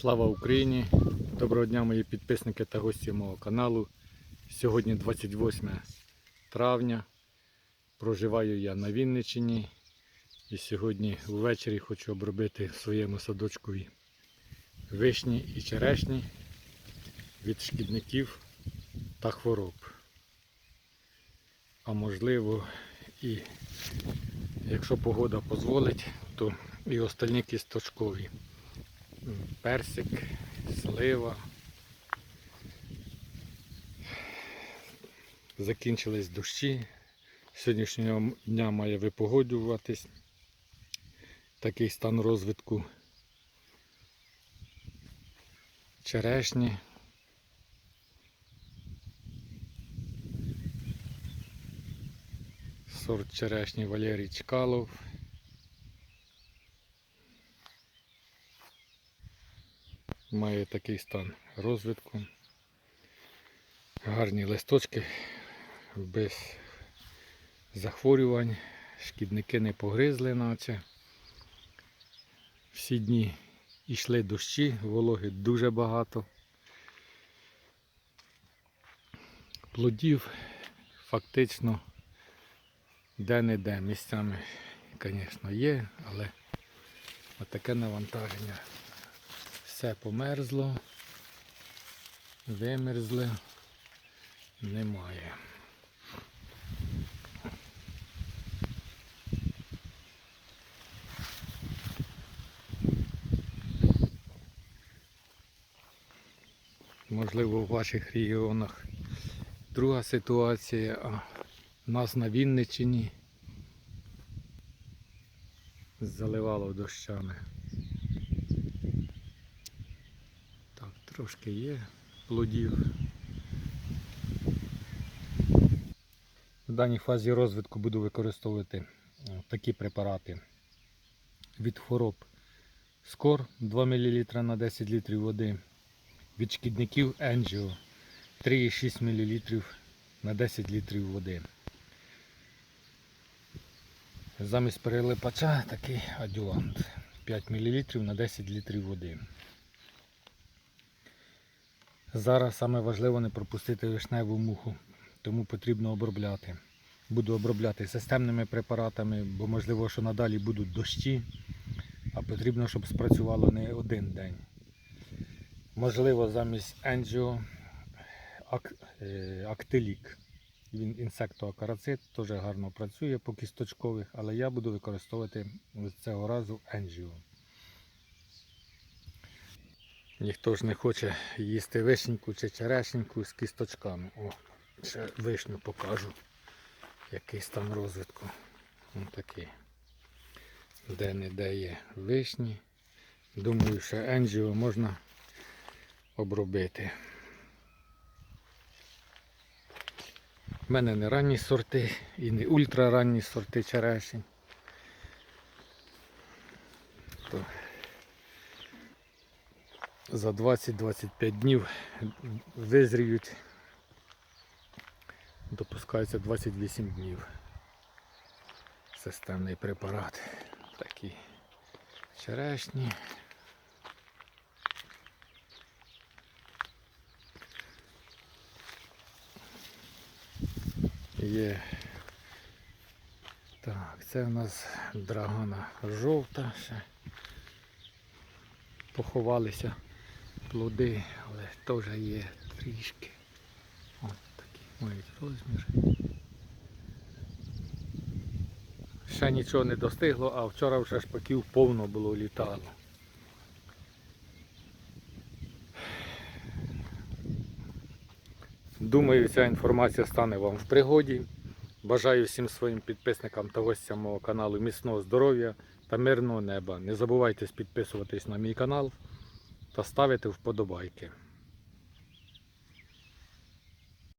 Слава Україні! Доброго дня мої підписники та гості мого каналу. Сьогодні 28 травня. Проживаю я на Вінниччині. І сьогодні ввечері хочу обробити в своєму садочкові вишні і черешні від шкідників та хвороб. А можливо і якщо погода дозволить, то і остальні кісточкові персик, слива. Закінчились дощі. Сьогоднішнього дня має випогоджуватись. Такий стан розвитку черешні. Сорт черешні Валерій Чкалов. Має такий стан розвитку. Гарні листочки без захворювань, шкідники не погризли наче. Всі дні йшли дощі, вологи дуже багато. Плодів фактично де-не-де місцями, звісно, є, але отаке навантаження все померзло, вимерзло, немає. Можливо, в ваших регіонах друга ситуація, а в нас на Вінниччині заливало дощами. Так, трошки є плодів. В даній фазі розвитку буду використовувати е, такі препарати від хвороб Скор 2 мл на 10 літрів води, від шкідників Енджіо 3,6 мл на 10 літрів води. Замість перелипача такий адюлант 5 мл на 10 літрів води. Зараз саме важливо не пропустити вишневу муху, тому потрібно обробляти. Буду обробляти системними препаратами, бо можливо, що надалі будуть дощі, а потрібно, щоб спрацювало не один день. Можливо, замість енджіо ак, е, актилік. Він інсектоакарацит, теж гарно працює по кісточкових, але я буду використовувати цього разу енджіо. Ніхто ж не хоче їсти вишеньку чи черешеньку з кісточками. О, ще вишню покажу. Який стан розвитку. Ось такий. Де не де є вишні. Думаю, що енджіо можна обробити. У мене не ранні сорти і не ультраранні сорти черешень. То за 20-25 днів визріють, допускається 28 днів. Системний препарат. Такі черешні. Є. Так, це у нас драгана жовта ще. Поховалися плоди, але теж є трішки. Ось такі мають розмір. Ще нічого не достигло, а вчора вже шпаків повно було літало. Думаю, ця інформація стане вам в пригоді. Бажаю всім своїм підписникам та гостям мого каналу міцного здоров'я та мирного неба. Не забувайте підписуватись на мій канал та ставити вподобайки.